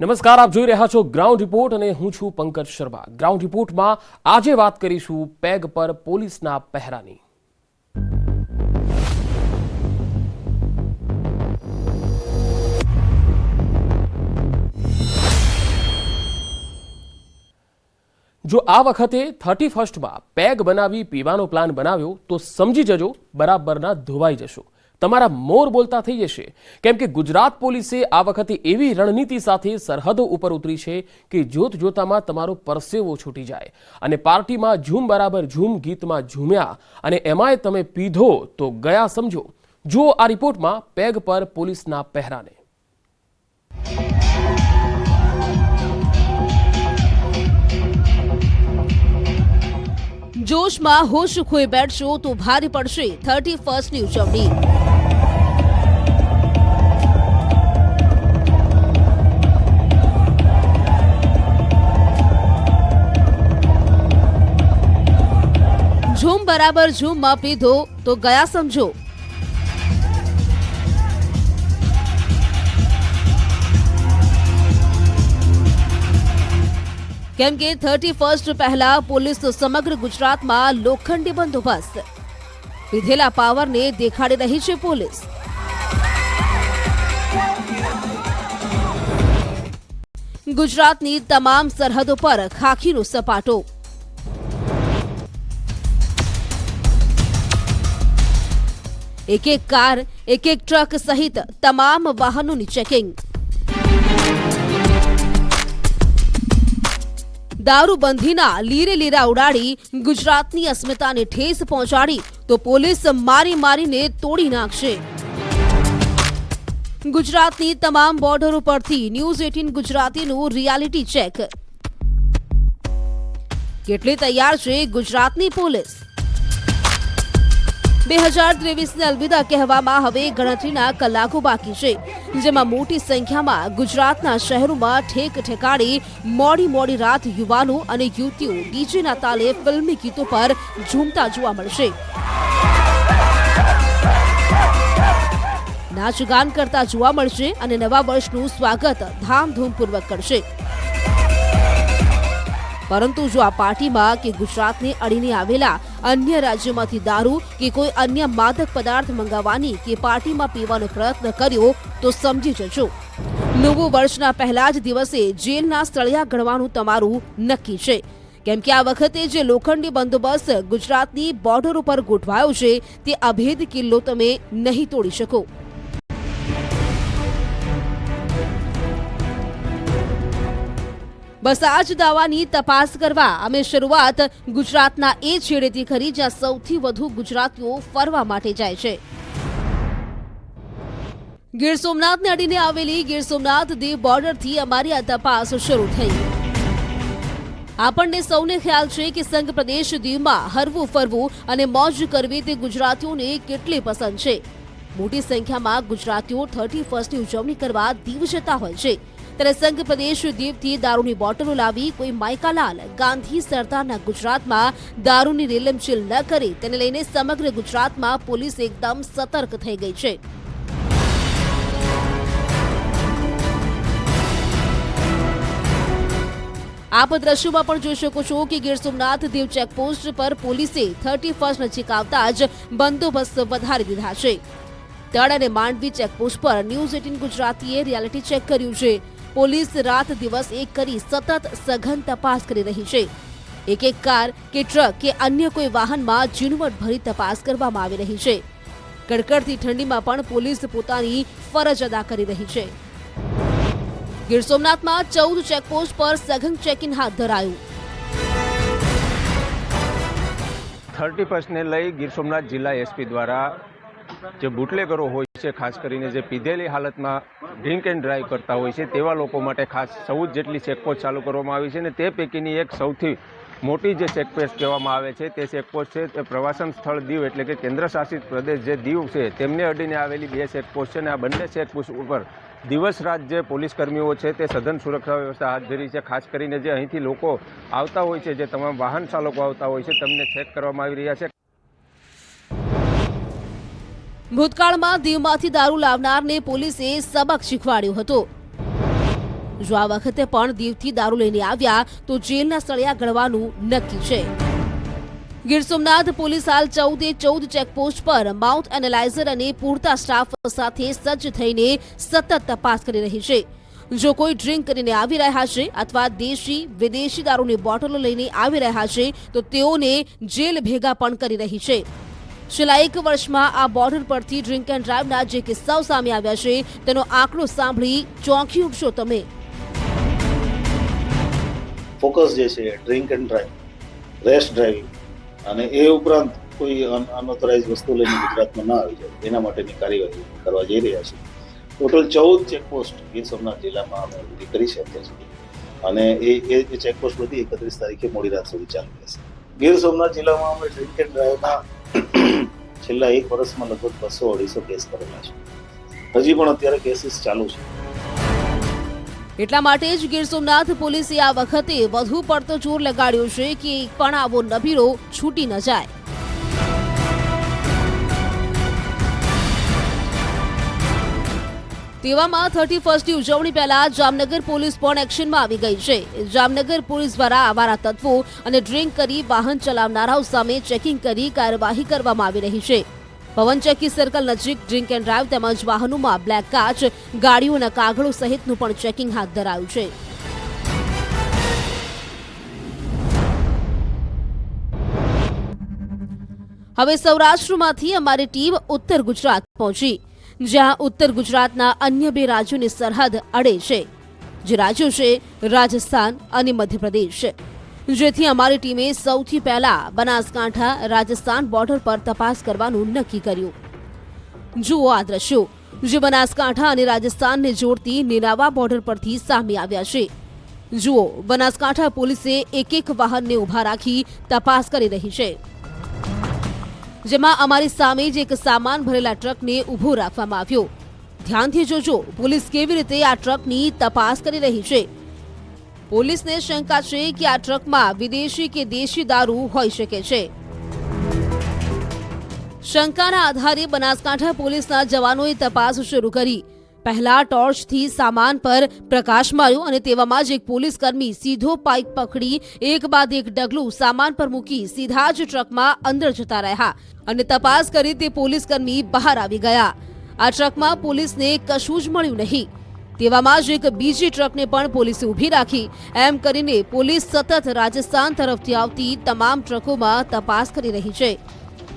નમસ્કાર, આપ જોઈ રહ્યા છો ગ્રાઉન્ડ રિપોર્ટ અને હું છું પંકજ શર્મા. ગ્રાઉન્ડ રિપોર્ટમાં આજે વાત કરીશું પેગ પર પોલીસના પહેરાની. જો આ વખતે થર્ટી ફર્સ્ટમાં પેગ બનાવી પીવાનો પ્લાન બનાવ્યો, તો સમજી જજો, બરાબરના ધોવાઈ જશો. તમારા મોર બોલતા થઈ જશે. કેમ કે ગુજરાત પોલીસે આ વખતે એવી રણનીતિ સાથે સરહદો ઉપર ઉતરી છે કે જોત જોતામાં તમારો પરસેવો છૂટી જાય. અને પાર્ટીમાં ઝૂમ બરાબર ઝૂમ ગીતમાં ઝૂમ્યા. અને એમાંય તમે પીધો તો ગયા સમજો. જુઓ આ રિપોર્ટમાં પેગ પર પોલીસના પહેરાને. જોશમાં હોશ ખોઈ બેઠશો તો ભારે પડશે. થર્ટી ફર્સ્ટની ઉજવણી ઝૂમ બરાબર ઝૂમમાં પીધો તો ગયા સમજો. કેમ કે થર્ટી ફર્સ્ટ પહેલા પોલીસ સમગ્ર ગુજરાતમાં લોખંડી બંદોબસ્ત. લીધેલા પાવરને દેખાડી રહી છે પોલીસ. ગુજરાતની તમામ સરહદો પર ખાખીનો સપાટો. એક એક કાર એક એક ટ્રક સહિત તમામ વાહનોની ચેકિંગ દારૂબંધીના લીરે લીરા ઉડાડી ગુજરાતની અસ્મિતાને ઠેસ પહોંચાડી તો પોલીસ મારી મારીને તોડી નાખશે. ગુજરાતની તમામ બોર્ડરો પરથી ન્યૂઝ એટીન ગુજરાતીનું રિયાલિટી ચેક કેટલી તૈયાર છે ગુજરાતની પોલીસ? બે હજાર ત્રેવીસને અલવિદા કહેવામાં હવે ગણતરીના કલાકો બાકી છે, જેમાં મોટી સંખ્યામાં ગુજરાતના શહેરોમાં ઠેક ઠેકાણે મોડી મોડી રાત યુવાનો અને યુવતીઓ ડીજેના તાલે ફિલ્મી ગીતો પર ઝૂમતા જોવા મળશે. નાચગાન કરતા જોવા મળશે અને નવા વર્ષનું સ્વાગત ધામધૂમપૂર્વક કરશે. પરંતુ જો આ પાર્ટીમાં કે ગુજરાતને અડીને આવેલા અન્ય રાજ્યોમાંથી દારૂ કે કોઈ અન્ય માદક પદાર્થ મંગાવવાની કે પાર્ટીમાં પીવાનો પ્રયત્ન કર્યો, તો સમજી જજો. નવું વર્ષના પહેલા જ દિવસે જેલના સ્થળિયા ગણવાનું તમારું નક્કી છે. કેમ કે આ વખતે જે લોખંડી બંદોબસ્ત ગુજરાતની બોર્ડર ઉપર ગોઠવાયો છે, તે અભેદ કિલ્લો તમે નહીં તોડી શકો. બસ આ જ દાવાની તપાસ કરવા અમે શરૂઆત ગુજરાતના એ છેડેથી કરી, જ્યાં સૌથી વધુ ગુજરાતીઓ ફરવા માટે જાય છે. ગીર સોમનાથને અડીને આવેલી ગીર સોમનાથ દીવ બોર્ડરથી અમારી આ તપાસ શરૂ થઈ. આપણને સૌને ખ્યાલ છે કે સંઘ પ્રદેશ દીવમાં હરવું ફરવું અને મોજ કરવી તે ગુજરાતીઓને કેટલી પસંદ છે. મોટી સંખ્યામાં ગુજરાતીઓ થર્ટી ફર્સ્ટની ઉજવણી કરવા દીવ જતા હોય છે. ત્યારે સંઘ પ્રદેશ દીવથી દારૂની બોટલો લાવી કોઈ માયકાલાલ ગાંધી સરદારના ગુજરાતમાં દારૂની રેલમચીલ ન કરે તેને લઈને સમગ્ર ગુજરાતમાં પોલીસ એકદમ સતર્ક થઈ ગઈ છે. આપ દ્રશ્યોમાં પણ જોઈ શકો છો કે ગીર સોમનાથ દીવ ચેકપોસ્ટ પર પોલીસે થર્ટી ફર્સ્ટ નજીક આવતા જ બંદોબસ્ત વધારી દીધા છે. તળ અને માંડવી ચેકપોસ્ટ પર ન્યૂઝ એટીન ગુજરાતીએ રિયાલિટી ચેક કર્યું છે. પોલીસ રાત દિવસ એક કરી સતત સઘન તપાસ કરી રહી છે. એક એક કાર કે ટ્રક કે અન્ય કોઈ વાહનમાં ઝીણવટ ભરી તપાસ કરવામાં આવી રહી છે. કડકડતી ઠંડીમાં પણ પોલીસ પોતાની ફરજ અદા કરી રહી છે. ગીર સોમનાથમાં ચૌદ ચેકપોસ્ટ પર સઘન ચેકિંગ હાથ ધરાયું. થર્ટી ફર્સ્ટને લઈ ગીર સોમનાથ જિલ્લા એસપી દ્વારા જે બુટલેગરો હોય છે, ખાસ કરીને જે પીધેલી હાલતમાં ડ્રિંક એન્ડ ડ્રાઈવ કરતા હોય છે, તેવા લોકો માટે ખાસ ચૌદ જેટલી ચેકપોસ્ટ ચાલુ કરવામાં આવી છે અને તે પૈકીની એક સૌથી મોટી જે ચેકપોસ્ટ કહેવામાં આવે છે, તે ચેકપોસ્ટ છે તે પ્રવાસન સ્થળ દીવ એટલે કે કેન્દ્ર શાસિત પ્રદેશ જે દીવ છે, તેમને અડીને આવેલી બે ચેકપોસ્ટ છે અને આ બંને ચેકપોસ્ટ ઉપર દિવસ રાત જે પોલીસ કર્મીઓ છે તે સઘન સુરક્ષા વ્યવસ્થા હાથ ધરી છે, ખાસ કરીને જે અહીંથી લોકો આવતા હોય છે, જે તમામ વાહન ચાલકો આવતા હોય છે, તેમને ચેક કરવામાં આવી રહ્યા છે. ભૂતકાળમાં દીવમાંથી દારૂ લાવનારને પોલીસે સબક શીખવાડ્યો હતો. જો આ વખતે પણ દીવથી દારૂ લઈને આવ્યા, તો જેલના સળિયા ગળવાનું નક્કી છે. ગીર સોમનાથ પોલીસ હાલ ચૌદે ચૌદ ચેકપોસ્ટ પર માઉથ એનાલાઇઝર અને પૂરતા સ્ટાફ સાથે સજ્જ થઈને સતત તપાસ કરી રહી છે. જો કોઈ ડ્રિંક કરીને આવી રહ્યા છે અથવા દેશી, વિદેશી દારૂની બોટલો લઈને આવી રહ્યા છે, તો તેઓને જેલ ભેગા પણ કરી રહી છે. છેલ્લા એક વર્ષમાં આ બોર્ડર પરથી ડ્રિંક એન્ડ ડ્રાઈવના જે કિસ્સાઓ સામે આવ્યા છે, તેનો આંકડો સાંભળી ચોંકી ઉઠશો તમે. ફોકસ જે છે, drink and drive, rest driving અને એ ઉપરાંત કોઈ અનઓથોરાઇઝ વસ્તુ લઈને ગુજરાતમાં ના આવી જાય, એના માટેની કાર્યવાહી કરવા જઈ રહ્યા છે. ટોટલ ચૌદ ચેકપોસ્ટ ગીર સોમનાથ જિલ્લામાં અમે બધી કરી છે અત્યાર સુધી અને એ એ ચેકપોસ્ટ બધી એકત્રીસ તારીખે મોડી રાત સુધી ચાલુ રહેશે. ગીર સોમનાથ જિલ્લામાં અમે ડ્રિંક એન્ડ ડ્રાઈવના છેલ્લા એક વર્ષમાં લગભગ બસો અઢીસો કેસ કરેલા છે. હજી પણ અત્યારે કેસીસ ચાલુ છે. એટલા માટે જ ગીર સોમનાથ પોલીસે આ વખતે વધુ પડતો જોર લગાડ્યો છે કે પણ આવો નબીરો છૂટી ન જાય. તેવામાં થર્ટી ફર્સ્ટની ઉજવણી પહેલા જામનગર પોલીસ પણ એક્શનમાં આવી ગઈ છે. જામનગર પોલીસ દ્વારા આવારા તત્વો અને ડ્રિંક કરી વાહન ચલાવનારાઓ સામે ચેકિંગ કરી કાર્યવાહી કરવામાં આવી રહી છે. પવનચક્કી સર્કલ નજીક ડ્રિંક એન્ડ ડ્રાઈવ તેમજ વાહનોમાં બ્લેક કાચ ગાડીઓના કાગળો સહિતનું પણ ચેકિંગ હાથ ધરાયું છે. હવે સૌરાષ્ટ્રમાંથી અમારી ટીમ ઉત્તર ગુજરાત પહોંચી. જ્યાં ઉત્તર ગુજરાતના અન્ય બે રાજ્યોની સરહદ અડે છે. જે રાજ્યો છે રાજસ્થાન અને મધ્યપ્રદેશ. જેથી અમારી ટીમે સૌથી પહેલા બનાસકાંઠા રાજસ્થાન બોર્ડર પર તપાસ કરવાનું નક્કી કર્યું. જુઓ આ દ્રશ્યો. જે બનાસકાંઠા અને રાજસ્થાનને જોડતી નીરાવા બોર્ડર પરથી સામે આવ્યા છે. જુઓ, બનાસકાંઠા પોલીસે એક એક વાહનને ઊભા રાખી તપાસ કરી રહી છે. જેમાં અમારી સામે જ એક સામાન ભરેલા ટ્રકને ઊભો રાખવામાં આવ્યો. ધ્યાનથી જોજો, પોલીસ કેવી રીતે આ ટ્રકની તપાસ કરી રહી છે. પોલીસને શંકા છે કે આ ટ્રકમાં વિદેશી કે દેશી દારૂ હોઈ શકે છે. શંકાના આધારે બનાસકાંઠા પોલીસના જવાનોએ તપાસ શરૂ કરી. પહેલા ટોર્ચથી સામાન પર પ્રકાશ માર્યો અને તેવામાં જ એક પોલીસ કર્મી સીધો પાઇપ પકડી, એક બાદ એક ડગલું સામાન પર મૂકી સીધા જ ટ્રકમાં અંદર જતા રહ્યા અને તપાસ કરી તે પોલીસ કર્મી બહાર આવી ગયા. આ ટ્રકમાં પોલીસને કશું જ મળ્યું નહીં. તેવામાં જ એક બીજી ટ્રકને પણ પોલીસે ઊભી રાખી. એમ કરીને પોલીસ સતત રાજસ્થાન તરફથી આવતી તમામ ટ્રકોમાં તપાસ કરી રહી છે.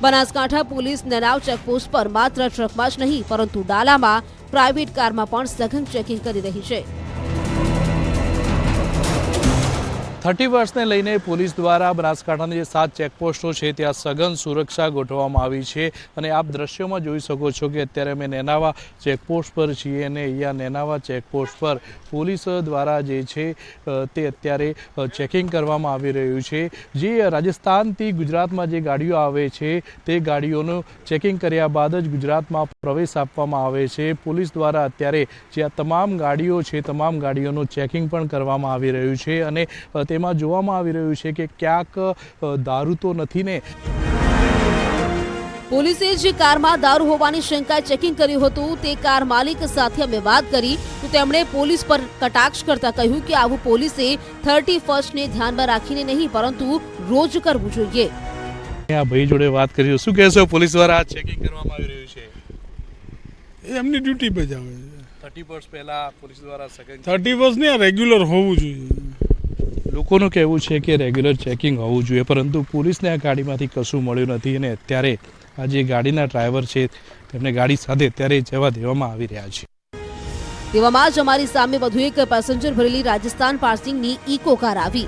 બનાસકાંઠા પોલીસ નનાવ ચેકપોસ્ટ પર માત્ર ટ્રકમાં જ નહીં, પરંતુ ડાલામાં પ્રાઇવેટ કારમાં પણ સઘન ચેકિંગ કરી રહી છે. થર્ટી વર્ષને લઈને પોલીસ દ્વારા બનાસકાંઠાની જે સાત ચેકપોસ્ટો છે, ત્યાં સઘન સુરક્ષા ગોઠવવામાં આવી છે. અને આપ દ્રશ્યોમાં જોઈ શકો છો કે અત્યારે અમે નેનાવા ચેકપોસ્ટ પર છીએ અને અહીંયા નેનાવા ચેકપોસ્ટ પર પોલીસ દ્વારા જે છે તે અત્યારે ચેકિંગ કરવામાં આવી રહ્યું છે. જે રાજસ્થાનથી ગુજરાતમાં જે ગાડીઓ આવે છે, તે ગાડીઓનું ચેકિંગ કર્યા બાદ જ ગુજરાતમાં પ્રવેશ આપવામાં આવે છે. પોલીસ દ્વારા અત્યારે જે આ તમામ ગાડીઓ છે, તમામ ગાડીઓનું ચેકિંગ પણ કરવામાં આવી રહ્યું છે. અને તેમાં જોવામાં આવી રહ્યું છે કે ક્યાંક દારૂ તો નથી ને. પોલીસે જે કારમાં દારૂ હોવાની શંકાએ ચેકિંગ કર્યું હતું તે કાર માલિક સાથે અમે વાત કરી તો તેમણે પોલીસ પર કટાક્ષ કરતા કહ્યું કે આવું પોલીસે થર્ટી ફર્સ્ટને ધ્યાનમાં રાખીને નહીં પરંતુ રોજ કરવું જોઈએ. આ ભાઈ જોડે વાત કરી શું કહેશો પોલીસ દ્વારા આ ચેકિંગ કરવામાં આવી રહ્યું છે? એ એમની ડ્યુટી બજાવે છે. થર્ટી ફર્સ્ટ પહેલા પોલીસ દ્વારા થર્ટી ફર્સ્ટ ને રેગ્યુલર હોવું જોઈએ. લોકોનું કહેવું છે કે રેગ્યુલર ચેકિંગ હોવું જોઈએ, પરંતુ પોલીસને આ ગાડીમાંથી કશું મળ્યું નથી અને અત્યારે આ જે ગાડીના ડ્રાઈવર છે, તેમને ગાડી સાથે અત્યારે જવા દેવામાં આવી રહ્યા છે. તેવામાં જ અમારી સામે વધુ એક પેસેન્જર ભરેલી રાજસ્થાન પાર્સિંગની ઇકો કાર આવી,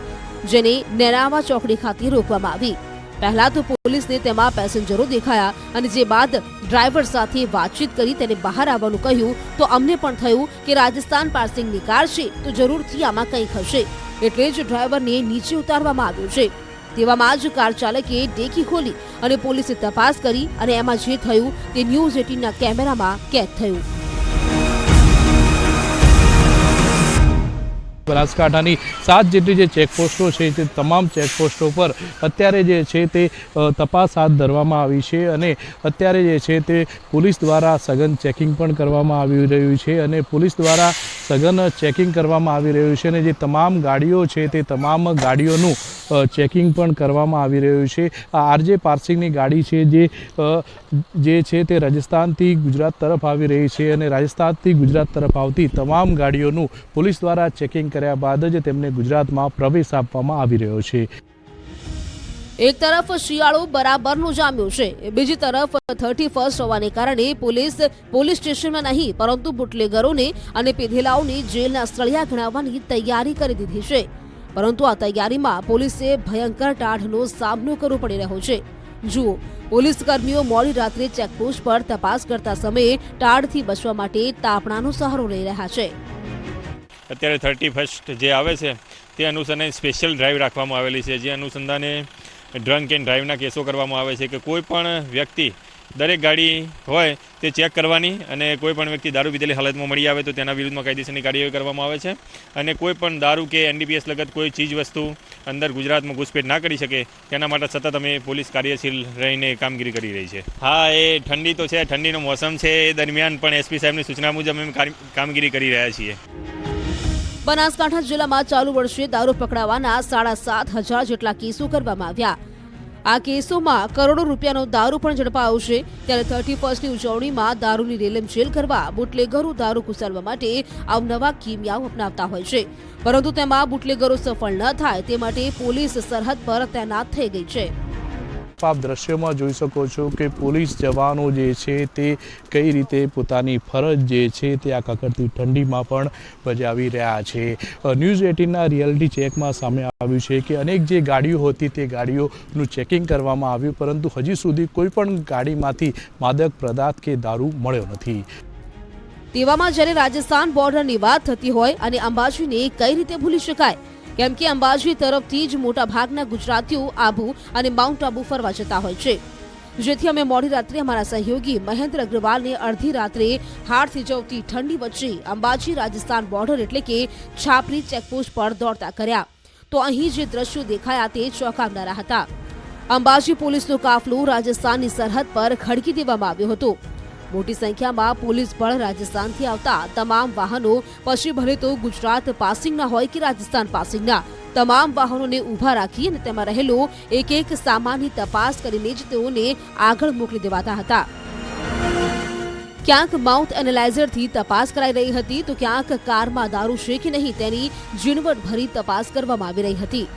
જેને નેરાવા ચોકડી ખાતે રોકવામાં આવી. પહેલા તો પોલીસને તેમાં પેસેન્જરો દેખાયા અને જે બાદ ડ્રાઈવર સાથે વાતચીત કરી તેને બહાર આવવાનું કહ્યું, તો અમને પણ થયું કે રાજસ્થાન પાર્સિંગની કાર છે, તો જરૂરથી આમાં કંઈક હશે. એટલે જ ડ્રાઈવરને નીચે ઉતારવામાં આવ્યો છે. તેવામાં જ કાર ચાલકે ડેકી ખોલી અને પોલીસે તપાસ કરી અને એમાં જે થયું તે ન્યૂઝ એટીનના કેમેરામાં કેદ થયું. બનાસકાંઠાની સાત જેટલી જે ચેકપોસ્ટો છે તે તમામ ચેકપોસ્ટો પર અત્યારે જે છે તે તપાસ હાથ ધરવામાં આવી છે અને અત્યારે જે છે તે પોલીસ દ્વારા સઘન ચેકિંગ પણ કરવામાં આવી રહ્યું છે અને પોલીસ દ્વારા સઘન ચેકિંગ કરવામાં આવી રહ્યું છે અને જે તમામ ગાડીઓ છે તે તમામ ગાડીઓનું ચેકિંગ પણ કરવામાં આવી રહ્યું છે. આ આરજે પાર્સિંગની ગાડી છે જે જે છે તે રાજસ્થાનથી ગુજરાત તરફ આવી રહી છે અને રાજસ્થાનથી ગુજરાત તરફ આવતી તમામ ગાડીઓનું પોલીસ દ્વારા ચેકિંગ કર્યા બાદ જ તેમને ગુજરાતમાં પ્રવેશ આપવામાં આવી રહ્યો છે. એક તરફ શિયાળો બરાબરનું જામ્યું છે બીજી તરફ થર્ટી ફર્સ્ટ હોવાને કારણે પોલીસ પોલીસ સ્ટેશનમાં નહીં, પરંતુ બુટલેગરોને અને પીધેલાઓને જેલના સ્થળિયા ગણાવવાની તૈયારી કરી દીધી છે. પરંતુ આ તૈયારીમાં પોલીસે ભયંકર ટાઢનો સામનો કરવો પડી રહ્યો છે. જુઓ, પોલીસ કર્મીઓ મોડી રાત્રે ચેકપોસ્ટ પર તપાસ કરતા સમયે ટાઢથી બચવા માટે તાપણાનો સહારો લઈ રહ્યા છે. અત્યારે થર્ટી ફર્સ્ટ જે આવે છે, તે અનુસંધાને સ્પેશિયલ ડ્રાઈવ રાખવામાં આવેલી છે. જે અનુસંધાને ડ્રંક એન્ડ ડ્રાઈવના કેસો કરવામાં આવે છે કે કોઈ પણ વ્યક્તિ દરેક ગાડી હોય તે ચેક કરવાની અને કોઈ પણ વ્યક્તિ દારૂ પીધેલી હાલતમાં મળી આવે તો તેના વિરુદ્ધમાં કાયદેસરની કાર્યવાહી કરવામાં આવે છે. અને કોઈ પણ દારૂ કે એનડીપીએસ લગત કોઈ ચીજ વસ્તુ અંદર ગુજરાતમાં ઘૂસપેટ ના કરી શકે તેના માટે સતત અમે પોલીસ કાર્યશીલ રહીને કામગીરી કરી રહી છે. હા, એ ઠંડી તો છે, ઠંડીનો મોસમ છે. એ દરમિયાન પણ એસપી સાહેબની સૂચના મુજબ અમે કામગીરી કરી રહ્યા છીએ. બનાસકાંઠા જિલ્લામાં ચાલુ વર્ષે દારૂ પકડાવાના સાડા સાત હજાર જેટલા કેસો કરવામાં આવ્યા. આ કેસોમાં કરોડો રૂપિયાનો દારૂ પણ ઝડપાયો છે. ત્યારે થર્ટી ફર્સ્ટની ઉજવણીમાં દારૂની રેલમછેલ કરવા બુટલેગરો દારૂ ઘુસાડવા માટે અવનવા કિમિયાઓ અપનાવતા હોય છે. પરંતુ તેમાં બુટલેગરો સફળ ન થાય તે માટે પોલીસ સરહદ પર તૈનાત થઈ ગઈ છે. આપ દ્રશ્યમાં જોઈ શકો છો કે પોલીસ જવાનો જે છે તે કઈ રીતે પોતાની ફરજ જે છે તે આ કકડતી ઠંડીમાં પણ બજાવી રહ્યા છે. ન્યૂઝ એટીનના રિયાલિટી ચેકમાં સામે આવ્યું છે કે અનેક જે ગાડીઓ હતી તે ગાડીઓનું ચેકિંગ કરવામાં આવ્યું, પરંતુ હજી સુધી કોઈ પણ ગાડીમાંથી માદક પદાર્થ કે દારૂ મળ્યો નથી. તેવામાં જ્યારે રાજસ્થાન બોર્ડરની વાત થતી હોય અને અંબાજીને કઈ રીતે ભૂલી શકાય કેમ કે અંબાજી તરફથી જ મોટા ભાગના ગુજરાતીઓ આબુ અને માઉન્ટ આબુ ફરવા જતા હોય છે. જેથી અમે મોડી રાત્રે અમારા સહયોગી મહેન્દ્ર અગ્રવાલને અડધી રાત્રે હાડ થીજવતી ઠંડી વચ્ચે અંબાજી રાજસ્થાન બોર્ડર એટલે કે છાપરી ચેકપોસ્ટ પર દોડતા કર્યા. તો અહીં જે દ્રશ્યો દેખાયા તે ચોંકાવનારા હતા. અંબાજી પોલીસનો કાફલો રાજસ્થાનની સરહદ પર ખડકી દેવામાં આવ્યો હતો. મોટી સંખ્યામાં પોલીસ બળ રાજસ્થાનથી આવતા તમામ વાહનો પછી ભલે તો ગુજરાત પાસિંગના હોય કે રાજસ્થાન પાસિંગના, તમામ વાહનોને ઊભા રાખી અને તેમાં રહેલો એક એક સામાનની તપાસ કરીને જ તેઓને આગળ મોકલી દેવાતા હતા. ક્યાંક માઉથ એનાલાઇઝરથી તપાસ કરાઈ રહી હતી તો ક્યાંક કારમાં દારૂ છે કે નહીં તેની ઝીણવટભરી તપાસ કરવામાં આવી રહી હતી.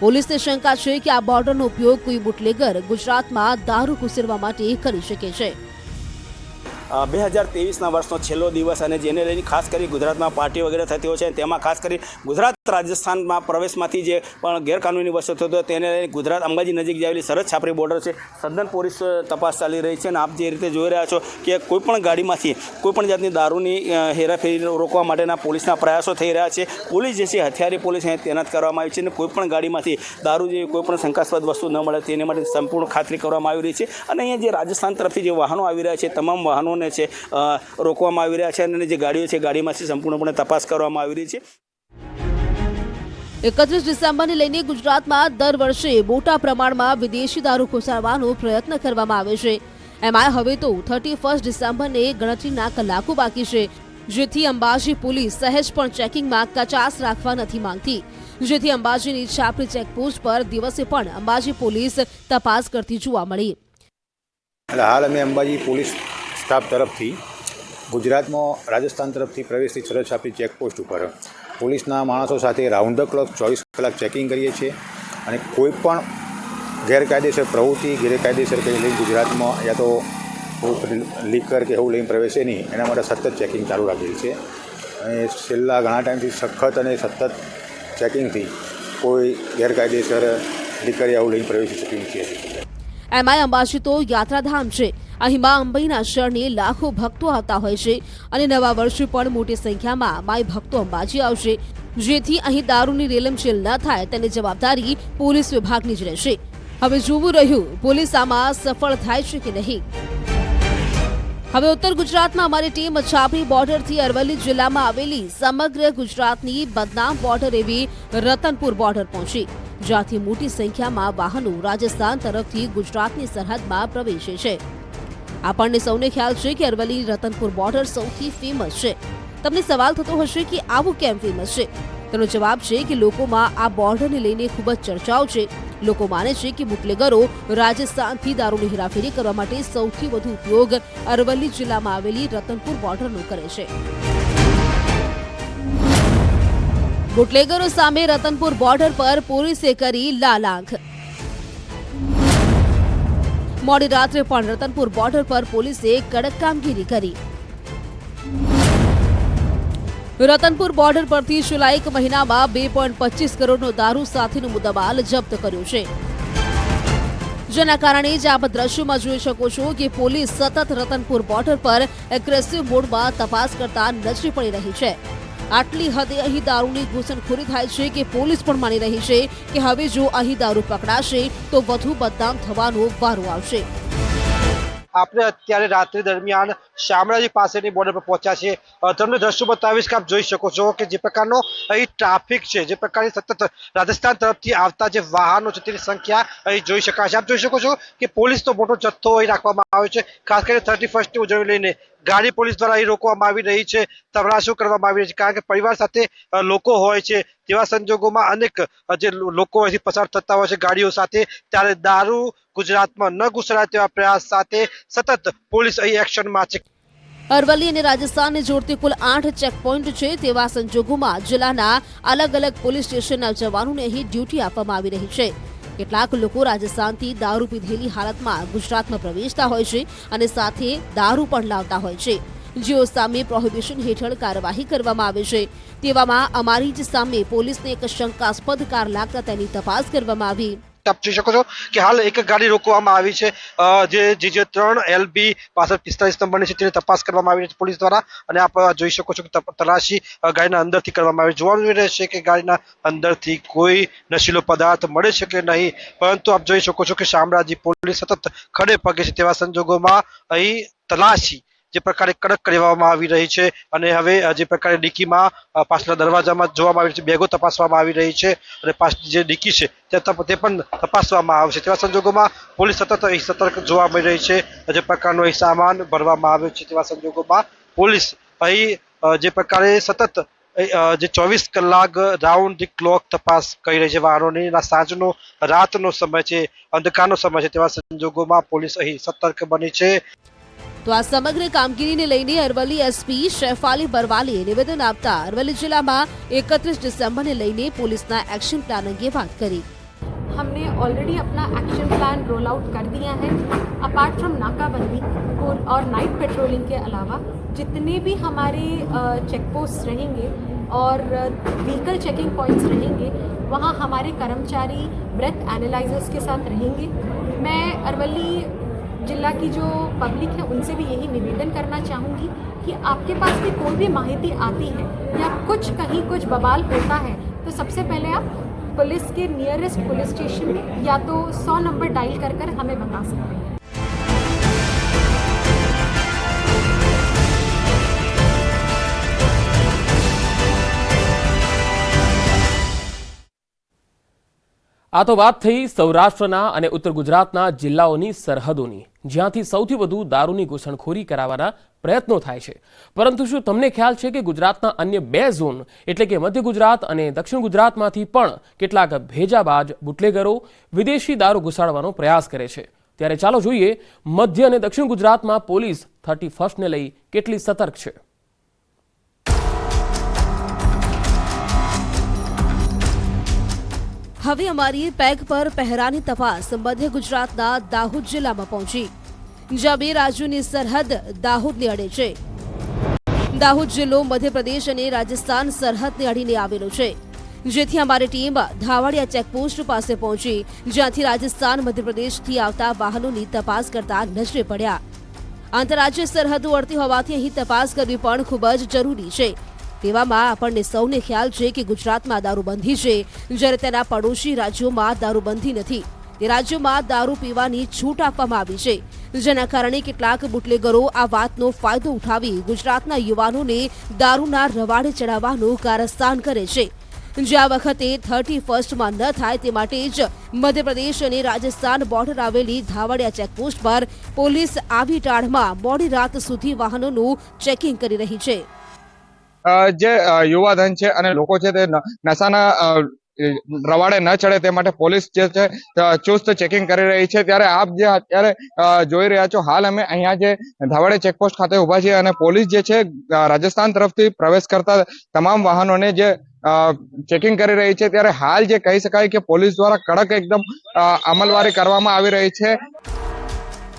પોલીસને શંકા છે કે આ બોર્ડરનો ઉપયોગ કોઈ બુટલેગર ગુજરાતમાં દારૂ ઘુસેડવા માટે કરી શકે છે. બે હજાર તેવીસના વર્ષનો છેલ્લો દિવસ અને જેને લઈને ખાસ કરી ગુજરાતમાં પાર્ટી વગેરે થતી હોય છે તેમાં ખાસ કરી ગુજરાત રાજસ્થાનમાં પ્રવેશમાંથી જે પણ ગેરકાનૂની વસ્તુ થતો તેને ગુજરાત અંબાજી નજીક આવેલી સરહદ છાપરી બોર્ડર છે, સદન પોલીસ તપાસ ચાલી રહી છે અને આપ જે રીતે જોઈ રહ્યા છો કે કોઈપણ ગાડીમાંથી, કોઈ પણ જાતની દારૂની હેરાફેરી રોકવા માટેના પોલીસના પ્રયાસો થઈ રહ્યા છે. પોલીસ જે છે, હથિયારી પોલીસ અહીં તૈનાત કરવામાં આવી છે અને કોઈપણ ગાડીમાંથી દારૂ જેવી કોઈ પણ શંકાસ્પદ વસ્તુ ન મળે તેને માટે સંપૂર્ણ ખાતરી કરવામાં આવી રહી છે. અને અહીંયા જે રાજસ્થાન તરફથી જે વાહનો આવી રહ્યા છે, તમામ વાહનોને છે રોકવામાં આવી રહ્યા છે અને જે ગાડીઓ છે, ગાડીમાંથી સંપૂર્ણપણે તપાસ કરવામાં આવી રહી છે. એકત્રીસ ડિસેમ્બરને લઈને ગુજરાતમાં દર વર્ષે મોટા પ્રમાણમાં વિદેશી દારૂ ઘુસાડવાનો પ્રયત્ન કરવામાં આવે છે. એમાં હવે તો થર્ટી ફર્સ્ટ ડિસેમ્બરને ગણતરીના કલાકો બાકી છે. જેથી અંબાજી પોલીસ સહેજ પણ ચેકિંગમાં કચાસ રાખવા નથી માંગતી. જેથી અંબાજીની છાપરી ચેકપોસ્ટ પર દિવસે પણ અંબાજી પોલીસ તપાસ કરતી જોવા મળી. હાલ અમે અંબાજી પોલીસ સ્ટાફ તરફથી ગુજરાતમાં રાજસ્થાન તરફથી પ્રવેશતી સરહદ છાપરી ચેકપોસ્ટ ઉપર પોલીસના માણસો સાથે રાઉન્ડ ધ ક્લોક ચોવીસ કલાક ચેકિંગ કરીએ છીએ અને કોઈ પણ ગેરકાયદેસર પ્રવૃત્તિ, ગેરકાયદેસર કંઈ લઈને ગુજરાતમાં યા તો લીકર કે એવું લઈને પ્રવેશે નહીં. એના માટે સતત ચેકિંગ ચાલુ રાખેલી છે. અને છેલ્લા ઘણા ટાઈમથી સખત અને સતત ચેકિંગથી કોઈ ગેરકાયદેસર લીકર એવું લઈને પ્રવેશી શક્યું નથી એમાં અંબાજી તો યાત્રાધામ છે. અહીં મા અંબાઈના શરણે લાખો ભક્તો આવતા હોય છે અને નવા વર્ષે પણ મોટી સંખ્યામાં માય ભક્તો અંબાજી આવશે. જેથી અહીં દારૂની રેલમછેલ ન થાય તેની જવાબદારી પોલીસ વિભાગની જ રહેશે. હવે જોવું રહ્યું, પોલીસ આમાં સફળ થાય છે કે નહીં? હવે ઉત્તર ગુજરાતમાં અમારી ટીમ છાપરી બોર્ડરથી અરવલ્લી જિલ્લામાં આવેલી સમગ્ર ગુજરાતની બદનામ બોર્ડર એવી રતનપુર બોર્ડર પહોંચી, જ્યાંથી મોટી સંખ્યામાં વાહનો રાજસ્થાન તરફથી ગુજરાતની સરહદમાં પ્રવેશે છે. આપણને સૌને ખ્યાલ છે કે અરવલ્લી રતનપુર બોર્ડર સૌથી ફેમસ છે. તમને સવાલ થતો હશે કે આવું કેમ ફેમસ છે? તેનો જવાબ છે કે લોકોમાં આ બોર્ડરને લઈને ખૂબ જ ચર્ચાઓ છે. લોકો માને છે કે બુટલેગરો રાજસ્થાનથી દારૂની હેરાફેરી કરવા માટે સૌથી વધુ ઉપયોગ અરવલ્લી જિલ્લામાં આવેલી રતનપુર બોર્ડરનો કરે છે. બુટલેગરો સામે રતનપુર બોર્ડર પર પોલીસે કરી લાલ આંખ. મોડી રાત્રે પણ રતનપુર બોર્ડર પર પોલીસે કડક કામગીરી કરી. રતનપુર બોર્ડર પરથી છેલ્લા એક મહિનામાં બે પોઈન્ટ પચીસ કરોડનો દારૂ સાથેનો મુદ્દામાલ જપ્ત કર્યો છે. જેના કારણે જ આપ દ્રશ્યોમાં જોઈ શકો છો કે પોલીસ સતત રતનપુર બોર્ડર પર એગ્રેસિવ મોડમાં તપાસ કરતા નજરે પડી રહી છે. આટલી હદે અહીં દારૂની ઘૂસણખોરી થાય છે કે પોલીસ પણ માની રહી છે કે હવે જો અહીં દારૂ પકડાશે તો વધુ બદનામ થવાનો વારો આવશે. આપણે અત્યારે રાત્રિ દરમિયાન શામળાજી પાસેની બોર્ડર પર પહોંચ્યા છે તમને દ્રશ્યો બતાવીશ કે આપ જોઈ શકો છો કે જે પ્રકારનો અહીં ટ્રાફિક છે, જે પ્રકારની સતત રાજસ્થાન તરફથી આવતા જે વાહનો છે તેની સંખ્યા અહીં જોઈ શકાય છે આપ જોઈ શકો છો કે પોલીસનો મોટો જથ્થો અહીં રાખવામાં આવ્યો છે, ખાસ કરીને થર્ટી ફર્સ્ટની ઉજવણી લઈને ગાડી પોલીસ દ્વારા અહીં રોકવામાં આવી રહી છે તબરાશો કરવામાં આવી રહી છે, કારણ કે પરિવાર સાથે લોકો હોય છે, તેવા સંજોગોમાં અનેક જે લોકો અહીંથી પસાર થતા હોય છે ગાડીઓ સાથે, ત્યારે દારૂ ગુજરાતમાં ન ઘુસરાય તેવા પ્રયાસ સાથે સતત પોલીસ અહીં એક્શનમાં છે. અરવલ્લી અને રાજસ્થાનને જોડતી કુલ આઠ ચેકપોઇન્ટ છે, તેવા સંજોગોમાં જિલ્લાના અલગ અલગ પોલીસ સ્ટેશનના જવાનોને અહીં ડ્યુટી આપવામાં આવી રહી છે. કેટલાક લોકો રાજસ્થાનથી દારૂ પીધેલી હાલતમાં ગુજરાતમાં પ્રવેશતા હોય છે અને સાથે દારૂ પણ લાવતા હોય છે. જેઓ સામે પ્રોહિબિશન હેઠળ કાર્યવાહી કરવામાં આવે છે. તેવામાં અમારી જ સામે પોલીસને એક શંકાસ્પદ કાર લાગતા તેની તપાસ કરવામાં આવી. આપ જોઈ શકો છો કે હાલ એક ગાડી રોકવામાં આવી છે. જે જે જે ત્રણ એલબી પાસઠ પિસ્તાલીસ નંબરની છે, તેની તપાસ કરવામાં આવી છે પોલીસ દ્વારા. અને આપ જોઈ શકો છો કે તલાશી ગાડીના અંદરથી કરવામાં આવી જોવાનું રહેશે કે ગાડીના અંદરથી કોઈ નશીલો પદાર્થ મળે છે કે નહીં, પરંતુ આપ જોઈ શકો છો કે શામળાજી પોલીસ સતત ખડે પગે છે તેવા સંજોગોમાં અહીં તલાશી જે પ્રકારે કડક કરવામાં આવી રહી છે અને હવે જે પ્રકારે ડીકીમાં પાછલા દરવાજામાં જોવામાં આવી છે, બેગો તપાસવામાં આવી રહી છે અને પાછલી જે ડીકી છે તે પણ તપાસવામાં આવશે. તેવા સંજોગોમાં પોલીસ સતત અહીં સતર્ક જોવા મળી રહી છે. જે પ્રકારનો અહીં સામાન ભરવામાં આવ્યો છે તેવા સંજોગોમાં પોલીસ અહીં જે પ્રકારે સતત જે ચોવીસ કલાક રાઉન્ડ ધી ક્લોક તપાસ કરી રહી છે. વાહનોની સાંજનો, રાતનો સમય છે, અંધકારનો સમય છે તેવા સંજોગોમાં પોલીસ અહીં સતર્ક બની છે. તો આ સમગ્ર કામગીરીને લઈને અરવલ્લી એસપી શેફાલી બરવાલીએ નિવેદન આપતા અરવલ્લી જિલ્લામાં એકત્રીસ ડિસેમ્બરને લઈને પોલીસના એક્શન પ્લાન અંગે વાત કરી हमने ऑलरेडी अपना एक्शन प्लान रोल आउट कर दिया है अपार्ट फ्रॉम नाकाबंदी और और नाइट पेट्रोलिंग के अलावा जितने भी हमारे चेक पोस्ट रहेंगे और व्हीकल चेकिंग पॉइंट्स रहेंगे वहाँ हमारे कर्मचारी ब्रेथ एनालाइजर्स के साथ रहेंगे मैं अरवली जिला की जो पब्लिक है, उनसे भी यही निवेदन करना चाहूँगी कि आपके पास भी कोई भी माहिती आती है या कुछ कहीं कुछ बवाल होता है तो सबसे पहले आप पुलिस के नियरेस्ट पुलिस स्टेशन में या तो सौ नंबर डायल कर कर हमें बता सकते हैं। આ તો વાત થઈ સૌરાષ્ટ્રના અને ઉત્તર ગુજરાતના જિલ્લાઓની સરહદોની, જ્યાંથી સૌથી વધુ દારૂની ઘૂસણખોરી કરાવવાના પ્રયત્નો થાય છે. પરંતુ શું તમને ખ્યાલ છે કે ગુજરાતના અન્ય બે ઝોન, એટલે કે મધ્ય ગુજરાત અને દક્ષિણ ગુજરાતમાંથી પણ કેટલાક ભેજાબાજ બુટલેગરો વિદેશી દારૂ ઘુસાડવાનો પ્રયાસ કરે છે? ત્યારે ચાલો જોઈએ, મધ્ય અને દક્ષિણ ગુજરાતમાં પોલીસ થર્ટી ફર્સ્ટને લઈ કેટલી સતર્ક છે. હવે અમારી પેગ પર પહેરાની તપાસ મધ્ય ગુજરાતના દાહોદ જિલ્લામાં પહોંચી. જ્યાં બે રાજ્યોની સરહદ દાહોદને અડે છે. દાહોદ જિલ્લો મધ્યપ્રદેશ અને રાજસ્થાન સરહદને અડીને આવેલો છે. જેથી અમારી ટીમ ધાવાડિયા ચેકપોસ્ટ પાસે પહોંચી, જ્યાંથી રાજસ્થાન, મધ્યપ્રદેશથી આવતા વાહનોની તપાસ કરતા નજરે પડ્યા. આંતરરાજ્ય સરહદો અડતી હોવાથી અહીં તપાસ કરવી પણ ખૂબ જ જરૂરી છે. તેવામાં આપણને સૌને ખ્યાલ છે કે ગુજરાતમાં દારૂબંધી છે. જ્યારે તેના પડોશી રાજ્યોમાં દારૂબંધી નથી. તે રાજ્યોમાં દારૂ પીવાની છૂટ આપવામાં આવી છે. જેના કારણે કેટલાક બુટલેગરો આ વાતનો ફાયદો ઉઠાવી ગુજરાતના યુવાનોને દારૂના રવાડે ચડાવવાનું કારસ્તાન કરે છે. જે આ વખતે થર્ટી ફર્સ્ટમાં ન થાય તે માટે જ મધ્યપ્રદેશ અને રાજસ્થાન બોર્ડર આવેલી ધાવડિયા ચેકપોસ્ટ પર પોલીસ આવી ટાળમાં મોડી રાત સુધી વાહનોનું ચેકિંગ કરી રહી છે. જે યુવાધન છે અને લોકો છે તે નશાના રવાડે ન ચડે તે માટે પોલીસ જે છે ચુસ્ત ચેકિંગ કરી રહી છે. ત્યારે આપ જે અત્યારે જોઈ રહ્યા છો, હાલ અમે અહીંયા જે ધાવડે ચેકપોસ્ટ ખાતે ઊભા છીએ અને પોલીસ જે છે રાજસ્થાન તરફથી પ્રવેશ કરતા તમામ વાહનોને જે ચેકિંગ કરી રહી છે. ત્યારે હાલ જે કહી શકાય કે પોલીસ દ્વારા કડક એકદમ અમલવારી કરવામાં આવી રહી છે.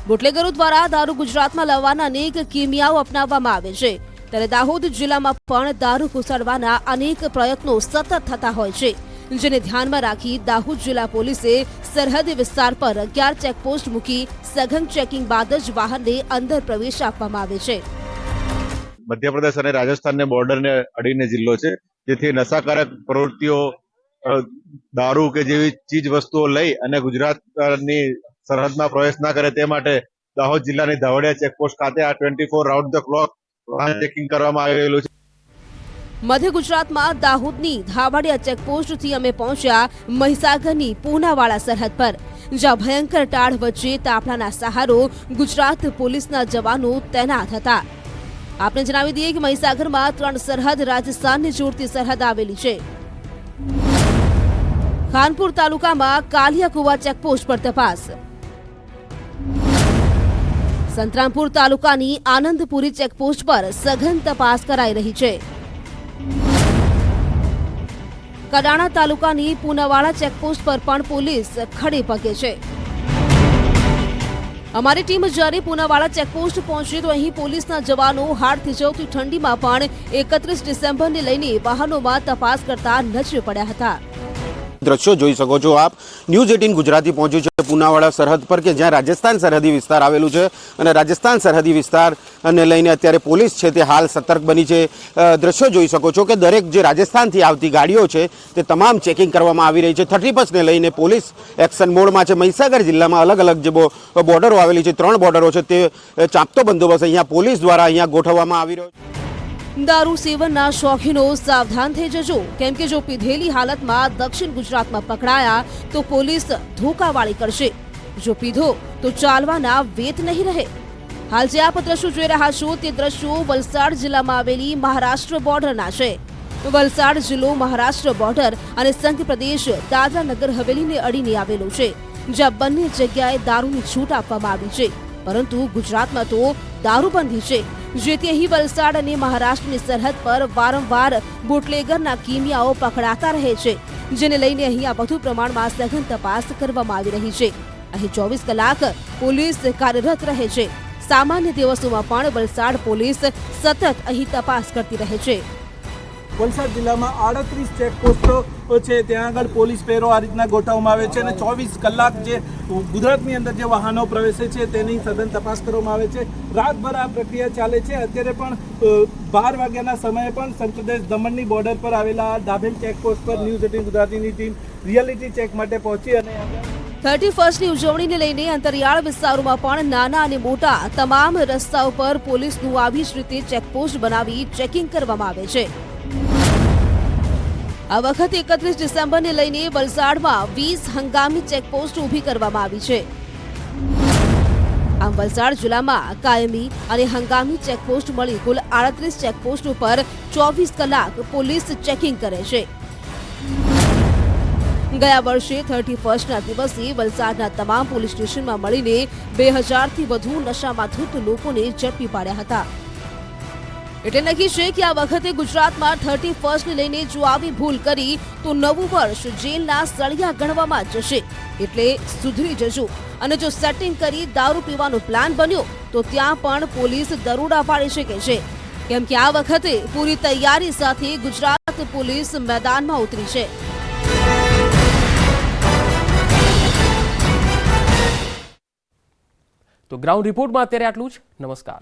બુટલેગરો દ્વારા દારૂ ગુજરાતમાં લાવવાના અનેક કિમિયાઓ અપનાવવામાં આવે છે. ત્યારે દાહોદ જિલ્લામાં પણ દારૂ ઘુસાડવાના અનેક પ્રયત્નો સતત થતા હોય છે. જેને ધ્યાનમાં રાખી દાહોદ જિલ્લા પોલીસે સરહદી વિસ્તાર પર અગિયાર ચેકપોસ્ટ મૂકી સઘન ચેકિંગ બાદ જ વાહનને અંદર પ્રવેશ આપવામાં આવે છે. મધ્યપ્રદેશ અને રાજસ્થાનને બોર્ડરને અડીને જિલ્લો છે, જેથી નશાકારક પ્રવૃત્તિઓ દારૂ કે જેવી ચીજ વસ્તુઓ લઈ અને ગુજરાતની સરહદમાં પ્રવેશ ના કરે તે માટે દાહોદ જિલ્લાની ધાવડિયા ચેકપોસ્ટ ખાતે આ twenty four round the clock checking કરવામાં આવી રહેલું છે. મધ્ય ગુજરાતમાં દાહોદની ધાવાડિયા ચેકપોસ્ટથી અમે પહોંચ્યા મહીસાગરની પૂનાવાળા સરહદ પર, જ્યાં ભયંકર ટાળ વચ્ચે તાપણાના સહારો ગુજરાત પોલીસના જવાનો તૈનાત હતા. આપને જણાવી દઈએ કે મહીસાગરમાં ત્રણ સરહદ રાજસ્થાનને જોડતી સરહદ આવેલી છે. ખાનપુર તાલુકામાં કાલિયાકુવા ચેકપોસ્ટ પર તપાસ. સંતરામપુર તાલુકાની આનંદપુરી ચેકપોસ્ટ પર સઘન તપાસ કરાઈ રહી છે. કડાણા તાલુકાની પુનાવાડા ચેકપોસ્ટ પર પણ પોલીસ ખડે પગે છે. અમારી ટીમ જ્યારે પુનાવાડા ચેકપોસ્ટ પહોંચી તો અહીં પોલીસના જવાનો હાડ થીજવતી ઠંડીમાં પણ એકત્રીસ ડિસેમ્બરને લઈને વાહનોમાં તપાસ કરતા નજરે પડ્યા હતા. દ્રશ્યો જોઈ શકો છો આપ. ન્યૂઝ એટીન ગુજરાતી પહોંચ્યું છે પુનાવાડા સરહદ પર કે જ્યાં રાજસ્થાન સરહદી વિસ્તાર આવેલું છે અને રાજસ્થાન સરહદી વિસ્તારને લઈને અત્યારે પોલીસ છે તે હાલ સતર્ક બની છે. દ્રશ્યો જોઈ શકો છો કે દરેક જે રાજસ્થાનથી આવતી ગાડીઓ છે તે તમામ ચેકિંગ કરવામાં આવી રહી છે. થર્ટી ફર્સ્ટને લઈને પોલીસ એક્શન મોડમાં છે. મહીસાગર જિલ્લામાં અલગ અલગ જે બોર્ડરો આવેલી છે, ત્રણ બોર્ડરો છે તે ચાંપતો બંદોબસ્ત અહીંયા પોલીસ દ્વારા અહીંયા ગોઠવવામાં આવી રહ્યો છે. દારૂ સેવનના શોખીનો સાવધાન થઈ જજો. કેમ કે જો પીધેલી હાલતમાં દક્ષિણ ગુજરાતમાં પકડાયા, તો પોલીસ ધોકાવાળી કરશે. જો પીધો, તો ચાલવાના વેત નહીં રહે. હાલ જે આપ દ્રશ્યો જોઈ રહ્યા છો, તે દ્રશ્યો વલસાડ જિલ્લામાં આવેલી મહારાષ્ટ્ર બોર્ડરના છે. વલસાડ જિલ્લો મહારાષ્ટ્ર બોર્ડર અને સંઘ પ્રદેશ દાદરા નગર હવેલીને અડીને આવેલો છે, જ્યાં બંને જગ્યાએ દારૂની છૂટ આપવામાં આવી છે. પરંતુ ગુજરાતમાં તો દારૂબંધી છે. જેથી અહીં વલસાડ અને મહારાષ્ટ્રની સરહદ પર વારંવાર બુટલેગરના કિમિયાઓ પકડાતા રહે છે, જેને લઈને અહીંયા વધુ પ્રમાણમાં સઘન તપાસ કરવામાં આવી રહી છે. અહીં ચોવીસ કલાક પોલીસ કાર્યરત રહે છે. સામાન્ય દિવસોમાં પણ વલસાડ પોલીસ સતત અહીં તપાસ કરતી રહે છે. વલસાડ જિલ્લામાં આડત્રીસ ચેકપોસ્ટો છે. ત્યાં આગળ પોલીસ પેરો આ રીતના ગોઠવવામાં આવે છે અને ચોવીસ કલાક જે ગુજરાતની અંદર જે વાહનો પ્રવેશે છે તેની સઘન તપાસ કરવામાં આવે છે. રાતભર આ પ્રક્રિયા ચાલે છે. અત્યારે પણ બાર વાગ્યાના સમયે પણ સંપ્રદેશ દમણની બોર્ડર પર આવેલા ડાભેલ ચેકપોસ્ટ પર ન્યૂઝ એટીન ગુજરાતીની ટીમ રિયાલિટી ચેક માટે પહોંચી અને થર્ટી ફર્સ્ટની ઉજવણીને લઈને અંતરિયાળ વિસ્તારોમાં પણ નાના અને મોટા તમામ રસ્તાઓ પર પોલીસનું આવી જ રીતે ચેકપોસ્ટ બનાવી ચેકિંગ કરવામાં આવે છે. આ વખતે એકત્રીસ ડિસેમ્બરને લઈને વલસાડમાં વીસ હંગામી ચેકપોસ્ટ ઊભી કરવામાં આવી છે. આમ વલસાડ જિલ્લામાં કાયમી અને હંગામી ચેકપોસ્ટ મળી કુલ આડત્રીસ ચેકપોસ્ટ ઉપર ચોવીસ કલાક પોલીસ ચેકિંગ કરે છે. ગયા વર્ષે થર્ટી ફર્સ્ટના દિવસે વલસાડના તમામ પોલીસ સ્ટેશનમાં મળીને બે હજારથી વધુ નશામાં ધૂત લોકોને ઝડપી પાડ્યા હતા. એટલે નક્કી છે કે આ વખતે ગુજરાતમાં થર્ટી ફર્સ્ટને લઈને જો આવી ભૂલ કરી, તો નવું વર્ષ જેલના સળિયા ગણવામાં જશે. એટલે સુધરી જજો. અને જો સેટિંગ કરી દારૂ પીવાનો પ્લાન બન્યો, તો ત્યાં પણ પોલીસ દરોડા પાડી શકે છે. કેમ કે આ વખતે પૂરી તૈયારી સાથે ગુજરાત પોલીસ મેદાનમાં ઉતરી છે. તો ગ્રાઉન્ડ રિપોર્ટમાં અત્યારે આટલું જ. નમસ્કાર.